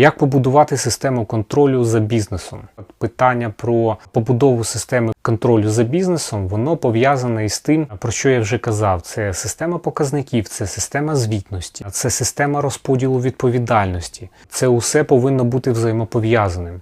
Як побудувати систему контролю за бізнесом? Питання про побудову системи контролю за бізнесом, воно пов'язане із тим, про що я вже казав: це система показників, це система звітності, це система розподілу відповідальності. Це усе повинно бути взаємопов'язаним.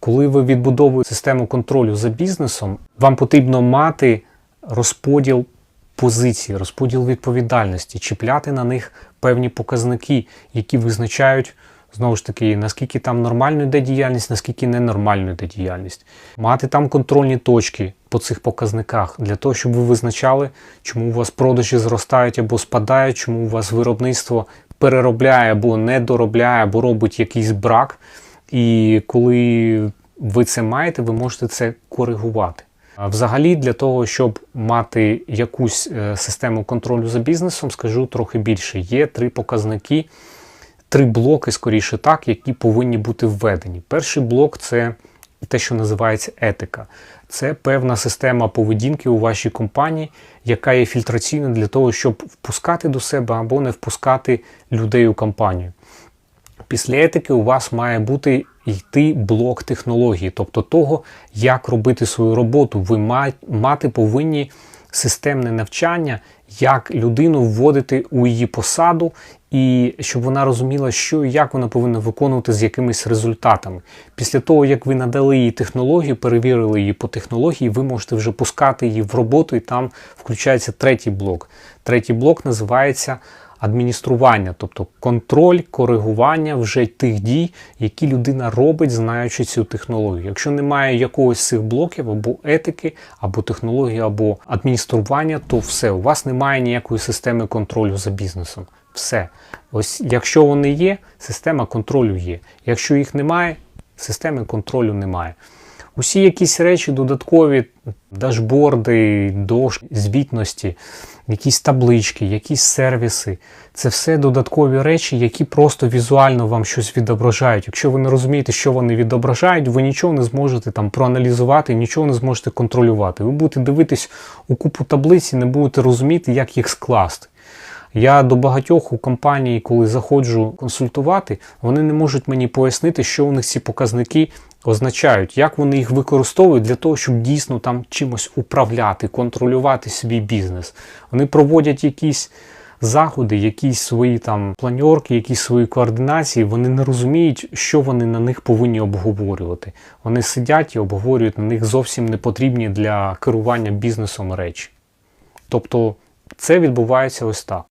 Коли ви відбудовуєте систему контролю за бізнесом, вам потрібно мати розподіл позицій, розподіл відповідальності, чіпляти на них певні показники, які визначають знову ж таки, наскільки там нормально йде діяльність, наскільки ненормально йде діяльність. Мати там контрольні точки по цих показниках для того, щоб ви визначали, чому у вас продажі зростають або спадають, чому у вас виробництво переробляє або не доробляє, або робить якийсь брак. І коли ви це маєте, ви можете це коригувати. Взагалі, для того, щоб мати якусь е, систему контролю за бізнесом, скажу трохи більше. Є три показники, три блоки, скоріше так, які повинні бути введені. Перший блок це те, що називається етика. Це певна система поведінки у вашій компанії, яка є фільтраційною для того, щоб впускати до себе або не впускати людей у компанію. Після етики у вас має бути йти блок технології, тобто того, як робити свою роботу. Ви мати повинні системне навчання, як людину вводити у її посаду, і щоб вона розуміла, що і як вона повинна виконувати з якимись результатами. Після того, як ви надали їй технологію, перевірили її по технології, ви можете вже пускати її в роботу, і там включається третій блок. Третій блок називається адміністрування, тобто контроль, коригування вже тих дій, які людина робить, знаючи цю технологію. Якщо немає якогось з цих блоків або етики, або технології, або адміністрування, то все, у вас немає ніякої системи контролю за бізнесом. Все. Ось якщо вони є, система контролю є. Якщо їх немає, системи контролю немає. Усі якісь речі додаткові, дашборди, дошки, звітності, якісь таблички, якісь сервіси це все додаткові речі, які просто візуально вам щось відображають. Якщо ви не розумієте, що вони відображають, ви нічого не зможете там проаналізувати, нічого не зможете контролювати. Ви будете дивитись у купу таблиць і не будете розуміти, як їх скласти. Я до багатьох у компанії, коли заходжу консультувати, вони не можуть мені пояснити, що у них ці показники означають, як вони їх використовують для того, щоб дійсно там чимось управляти, контролювати свій бізнес. Вони проводять якісь заходи, якісь свої там планьорки, якісь свої координації. Вони не розуміють, що вони на них повинні обговорювати. Вони сидять і обговорюють на них зовсім не потрібні для керування бізнесом речі. Тобто це відбувається ось так.